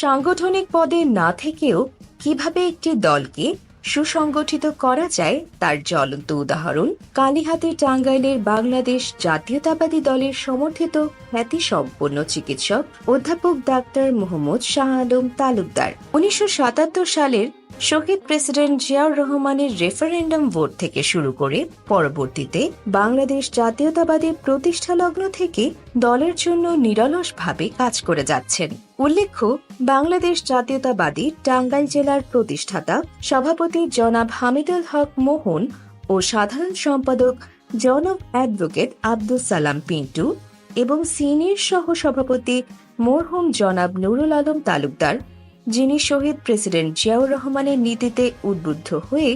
সাংগঠনিক পদে না থেকেও কীভাবে একটি দলকে সুসংগঠিত করা যায় তার জ্বলন্ত উদাহরণ কালীহাতে টাঙ্গাইলের বাংলাদেশ জাতীয়তাবাদী দলের সমর্থিত খ্যাতিসম্পন্ন চিকিৎসক অধ্যাপক ডাক্তার মোহাম্মদ শাহ আলম তালুকদার। উনিশশো সাতাত্তর সালের শহীদ প্রেসিডেন্ট জিয়াউর রহমানের রেফারেন্ডাম ভোট থেকে শুরু করে পরবর্তীতে বাংলাদেশ জাতীয়তাবাদী প্রতিষ্ঠা লগ্ন থেকে দলের জন্য নিরলসভাবে কাজ করে যাচ্ছেন। উল্লেখ্য, বাংলাদেশ জাতীয়তাবাদী টাঙ্গাইল জেলার প্রতিষ্ঠাতা সভাপতি জনাব হামিদুল হক মোহন ও সাধারণ সম্পাদক জনাব অ্যাডভোকেট আব্দুল সালাম পিন্টু এবং সিনিয়র সহ সভাপতি মরহুম জনাব নুরুল আলম তালুকদার যিনি শহীদ প্রেসিডেন্ট জিয়াউর রহমানের নীতিতে উদ্বুদ্ধ হয়ে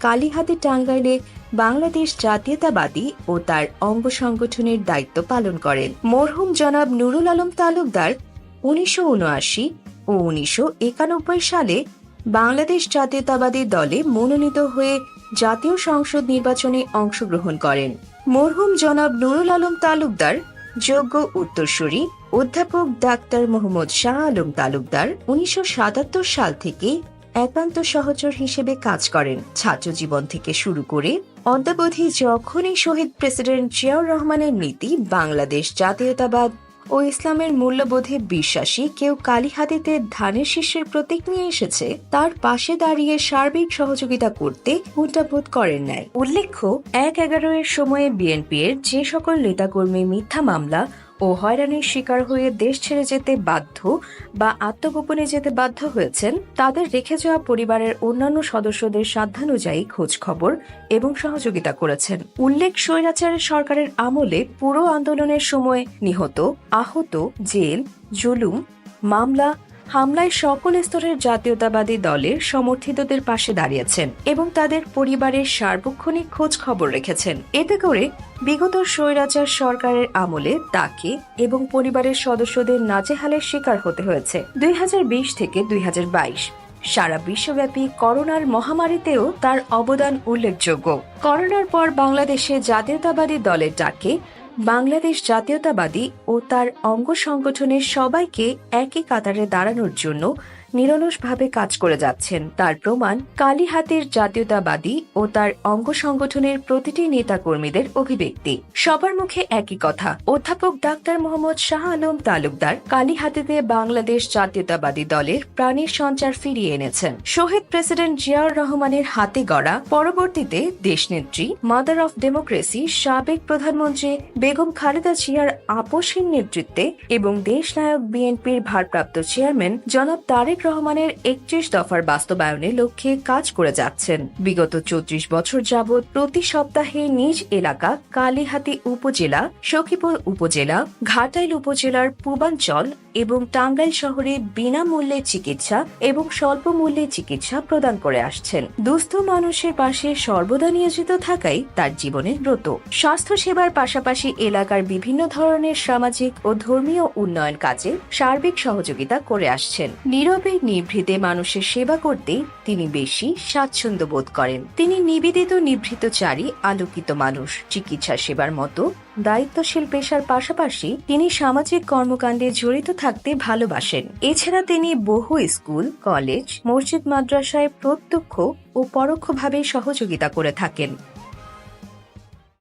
কালীহাতি টাঙ্গাইলে বাংলাদেশ জাতীয়তাবাদী ও তার অঙ্গ সংগঠনের দায়িত্ব পালন করেন। মরহুম জনাব নুরুল আলম তালুকদার উনিশশো উনআশি ও উনিশশো একানব্বই সালে বাংলাদেশ জাতীয়তাবাদী দলে মনোনীত হয়ে জাতীয় সংসদ নির্বাচনে অংশগ্রহণ করেন। মরহুম জনাব নুরুল আলম তালুকদার যোগ্য উত্তরসূরি অধ্যাপক ডাক্তার মোহাম্মদ শাহ আলম তালুকদার উনিশশো সাল থেকে একান্ত সহচর হিসেবে কাজ করেন। ছাত্র জীবন থেকে শুরু করে অদ্যাবধি যখনই শহীদ প্রেসিডেন্ট জিয়াউর রহমানের নীতি বাংলাদেশ জাতীয়তাবাদ ও ইসলামের মূল্যবোধে বিশ্বাসী কেউ কালীহাতিতে ধানের শীর্ষের প্রতীক নিয়ে এসেছে, তার পাশে দাঁড়িয়ে সার্বিক সহযোগিতা করতে বোধ করেন নাই উল্লেখ্য, এক এগারো এর সময়ে বিএনপি এর যে সকল নেতাকর্মী মিথ্যা মামলা ও হয়রানির শিকার হয়ে দেশ ছেড়ে যেতে বাধ্য বা আত্মগোপনে যেতে বাধ্য হয়েছেন, তাদের রেখে যাওয়া পরিবারের অন্যান্য সদস্যদের সাধ্যানুযায়ী খোঁজ খবর এবং সহযোগিতা করেছেন। উল্লেখ স্বৈরাচারের সরকারের আমলে পুরো আন্দোলনের সময় নিহত, আহত, জেল, জুলুম, মামলা হামলায় সকল স্তরের জাতীয়তাবাদী দলের সমর্থিতদের পাশে দাঁড়িয়েছেন এবং তাদের পরিবারের সার্বক্ষণিক খোঁজ খবর রেখেছেন। এতে করে বিগত স্বৈরাচার সরকারের আমলে তাকে এবং পরিবারের সদস্যদের নাজেহালের শিকার হতে হয়েছে। দুই হাজার বিশ থেকে দুই হাজার বাইশ সারা বিশ্বব্যাপী করোনার মহামারীতেও তার অবদান উল্লেখযোগ্য। করোনার পর বাংলাদেশে জাতীয়তাবাদী দলের ডাকে বাংলাদেশ জাতীয়তাবাদী ও তার অঙ্গ সংগঠনের সবাইকে একই কাতারে দাঁড়ানোর জন্য নিরলসভাবে কাজ করে যাচ্ছেন। তার প্রমাণ কালীহাতের জাতীয়তাবাদী ও তার অঙ্গ সংগঠনের প্রতিটি নেতাকর্মীদের অভিব্যক্তি। সবার মুখে একই কথা। অধ্যাপক ডাক্তার মোহাম্মদ শাহ আলম তালুকদার কালীহাতিতে বাংলাদেশ জাতীয়তাবাদী দলের প্রাণের সঞ্চার ফিরিয়ে এনেছেন। শহীদ প্রেসিডেন্ট জিয়াউর রহমানের হাতে গড়া পরবর্তীতে দেশনেত্রী, মাদার অফ ডেমোক্রেসি সাবেক প্রধানমন্ত্রী বেগম খালেদা জিয়ার আপোষহীন নেতৃত্বে এবং দেশনায়ক বিএনপির ভারপ্রাপ্ত চেয়ারম্যান জনাব তারেক রহমানের একত্রিশ দফার বাস্তবায়নের লক্ষ্যে কাজ করে যাচ্ছেন। বিগত চৌত্রিশ বছর যাবৎ প্রতি সপ্তাহে নিজ এলাকা কালীহাতি উপজেলা, সখীপুর উপজেলা, ঘাটাইল উপজেলার পূর্বাঞ্চল এবং টাঙ্গাইল শহরে বিনামূল্যে চিকিৎসা এবং স্বল্প মূল্যে চিকিৎসা প্রদান করে আসছেন। দুস্থ মানুষের পাশে সর্বদা নিয়োজিত থাকাই তার জীবনের ব্রত। স্বাস্থ্য সেবার পাশাপাশি এলাকার বিভিন্ন ধরনের সামাজিক ও ধর্মীয় উন্নয়ন কাজে সার্বিক সহযোগিতা করে আসছেন। নীরবে নিভৃতে মানুষের সেবা করতে তিনি বেশি স্বাচ্ছন্দ্য বোধ করেন। তিনি নিবেদিত, নিভৃতচারী, আলোকিত মানুষ। চিকিৎসা সেবার মতো দায়িত্বশীল পেশার পাশাপাশি তিনি সামাজিক কর্মকাণ্ডে জড়িত থাকতে ভালোবাসেন। এছাড়া তিনি বহু স্কুল, কলেজ, মসজিদ, মাদ্রাসায় প্রত্যক্ষ ও পরোক্ষভাবে সহযোগিতা করে থাকেন।